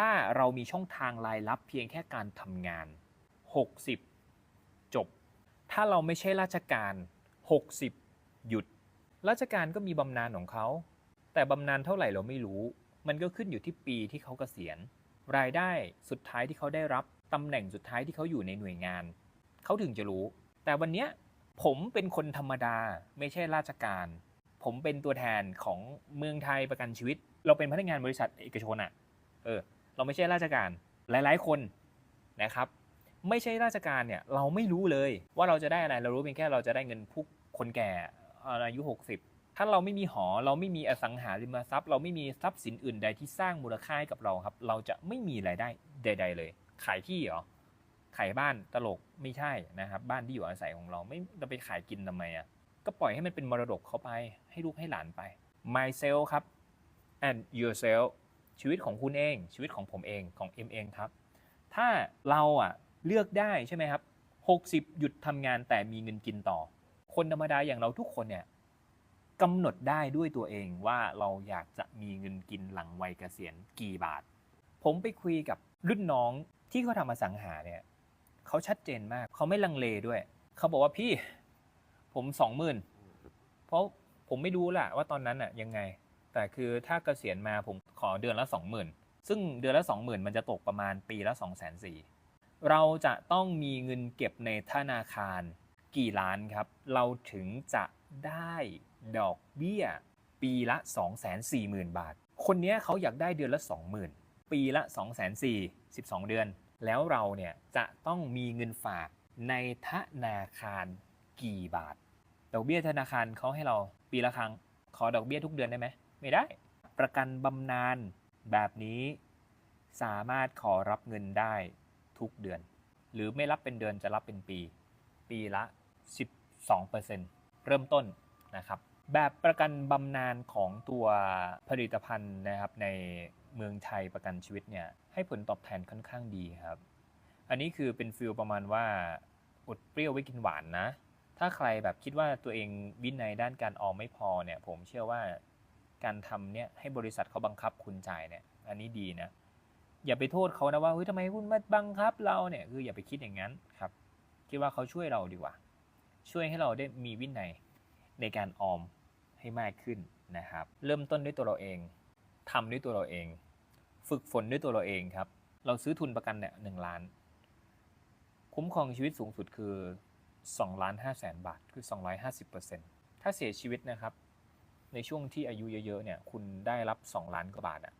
ถ้าเรามีช่องทางรายรับเพียงแค่การทำงาน 60 จบ ถ้าเราไม่ใช่ราชการ 60 หยุด ราชการก็มีบำนาญของเขา แต่บำนาญเท่าไหร่เราไม่รู้ มันก็ขึ้นอยู่ที่ปีที่เขาเกษียณ รายได้สุดท้ายที่เขาได้รับตำแหน่งสุดท้ายที่เขาอยู่ในหน่วยงาน เขาถึงจะรู้ แต่วันเนี้ยผมเป็นคนธรรมดาไม่ใช่ราชการ ผมเป็นตัวแทนของเมืองไทยประกันชีวิต เราเป็นพนักงานบริษัทเอกชนอะ่ะ เออ เราไม่ใช่ราชการหลาย ๆ คนนะครับ ไม่ใช่ราชการเนี่ยเราไม่รู้เลยว่าเราจะได้อะไรเรารู้เพียงแค่เราจะได้เงินผู้คนแก่อายุ 60 ถ้าเราไม่มีหอเราไม่มีอสังหาริมทรัพย์ เราไม่มีทรัพย์สินอื่นใดที่สร้างมูลค่าให้กับเราครับ เราจะไม่มีรายได้ใด ๆ เลย ขายที่เหรอขายบ้านตลกไม่ใช่นะครับ บ้านที่อยู่อาศัยของเราไม่จะไปขายกินทำไมอะก็ปล่อยให้มันเป็นมรดกเขาไปให้ลูกให้หลานไป myself ครับ and yourself ชีวิตของคุณเอง ชีวิตของผมเองของเอ็มเองครับ ถ้าเราอะเลือกได้ใช่ไหมครับ 60 หยุดทำงานแต่มีเงินกินต่อ คนธรรมดาอย่างเราทุกคนเนี่ยกำหนดได้ด้วยตัวเองว่าเราอยากจะมีเงินกินหลังวัยเกษียณกี่บาท ผมไปคุยกับรุ่นน้องที่เขาทำอสังหาเนี่ยเขาชัดเจนมาก เขาไม่ลังเลด้วย เขาบอกว่าพี่ผมสองหมื่นเพราะผมไม่รู้แหละว่าตอนนั้นอะยังไง แต่คือถ้าเกษียณมาผม อเดือนละสองหมื่นซึ่งเดือนละสองหมื่นมันจะตกประมาณปีละสองแสนสี่เราจะต้องมีเงินเก็บในธนาคารกี่ล้านครับ เราถึงจะได้ดอกเบี้ย ปีละ 2 4 0 0 0 0 บาท คนนี้เขาอยากได้เดือนละ 20,000 ปีละ 2 4 0 0 0 12 เดือน แล้วเราเนี่ยจะต้องมีเงินฝากในธนาคารกี่บาท ดอกเบี้ยธนาคารเขาให้เราปีละครั้ง ขอดอกเบี้ยทุกเดือนได้ไหม ไม่ได้ ประกันบำนาญแบบนี้ สามารถขอรับเงินได้ทุกเดือน หรือไม่รับเป็นเดือนจะรับเป็นปี ปีละ 12%เริ่มต้นนะครับ แบบประกันบำนาญของตัวผลิตภัณฑ์นะครับในเมืองไทยประกันชีวิตเนี่ยให้ผลตอบแทนค่อนข้างดีครับ อันนี้คือเป็นฟิลประมาณว่าอดเปรี้ยวไว้กินหวานนะ ถ้าใครแบบคิดว่าตัวเองวินัยด้านการออมไม่พอเนี่ย ผมเชื่อว่า การทำเนี่ยให้บริษัทเขาบังคับคุณจ่ายเนี่ย อันนี้ดีนะ อย่าไปโทษเขานะว่าเฮ้ยทำไมคุณมาบังคับเราเนี่ยคืออย่าไปคิดอย่างนั้นครับ คิดว่าเขาช่วยเราดีกว่า ช่วยให้เราได้มีวินัยในการออมให้มากขึ้นนะครับ เริ่มต้นด้วยตัวเราเองทำด้วยตัวเราเอง ฝึกฝนด้วยตัวเราเองครับ เราซื้อทุนประกันเนี่ยหนึ่งล้าน คุ้มครองชีวิตสูงสุดคือ2ล้าน5แสนบาทคือ 250%ถ้าเสียชีวิตนะครับ ในช่วงที่อายุเยอะๆเนี่ยคุณได้รับ 2 ล้านกว่าบาทอะ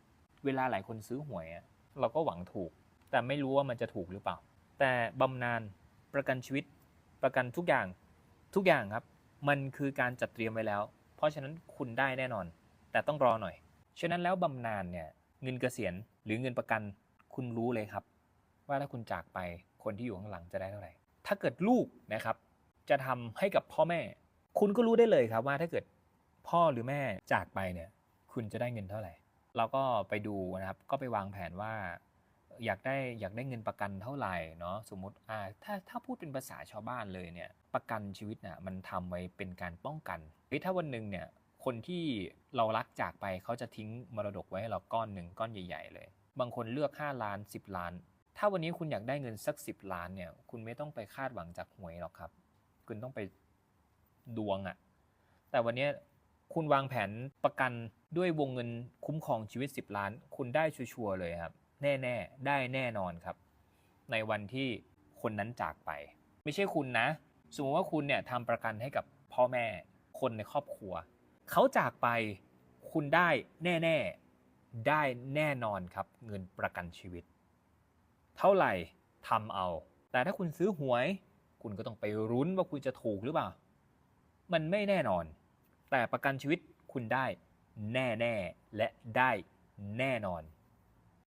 เวลาหลายคนซื้อหวยอะเราก็หวังถูก แต่ไม่รู้ว่ามันจะถูกหรือเปล่า แต่บำนาญประกันชีวิตประกันทุกอย่างทุกอย่างครับ มันคือการจัดเตรียมไว้แล้ว เพราะฉะนั้นคุณได้แน่นอน แต่ต้องรอหน่อย ฉะนั้นแล้วบำนาญเนี่ยเงินเกษียณหรือเงินประกันคุณรู้เลยครับ ว่าถ้าคุณจากไปคนที่อยู่ข้างหลังจะได้เท่าไหร่ ถ้าเกิดลูกนะครับ จะทำให้กับพ่อแม่ คุณก็รู้ได้เลยครับว่าถ้าเกิด พ่อหรือแม่จากไปเนี่ยคุณจะได้เงินเท่าไหร่ เราก็ไปดูนะครับก็ไปวางแผนว่า อยากได้อยากได้เงินประกันเท่าไหร่เนาะสมมติอ่าถ้าถ้าพูดเป็นภาษาชาวบ้านเลยเนี่ยประกันชีวิตน่ะมันทำไว้เป็นการป้องกันเฮ้ยถ้าวันหนึ่งเนี่ยคนที่เรารักจากไปเขาจะทิ้งมรดกไว้ให้เราก้อนหนึ่งก้อนใหญ่ ๆ เลย บางคนเลือก 5 ล้าน 10 ล้าน ถ้าวันนี้คุณอยากได้เงินสัก 10 ล้านเนี่ยคุณไม่ต้องไปคาดหวังจากหวยหรอกครับ คุณต้องไปดวงอะ่ะแต่วันนี้ คุณวางแผนประกันด้วยวงเงินคุ้มครองชีวิต 10 ล้าน คุณได้ชัวร์เลยครับ แน่ๆ ได้แน่นอนครับ ในวันที่คนนั้นจากไป ไม่ใช่คุณนะ สมมติว่าคุณเนี่ยทำประกันให้กับพ่อแม่ คนในครอบครัว เขาจากไป คุณได้แน่ๆ ได้แน่นอนครับ เงินประกันชีวิต เท่าไหร่ทำเอา แต่ถ้าคุณซื้อหวย คุณก็ต้องไปรุ้นว่าคุณจะถูกหรือเปล่า มันไม่แน่นอน แต่ประกันชีวิตคุณได้แน่ ๆ และได้แน่นอน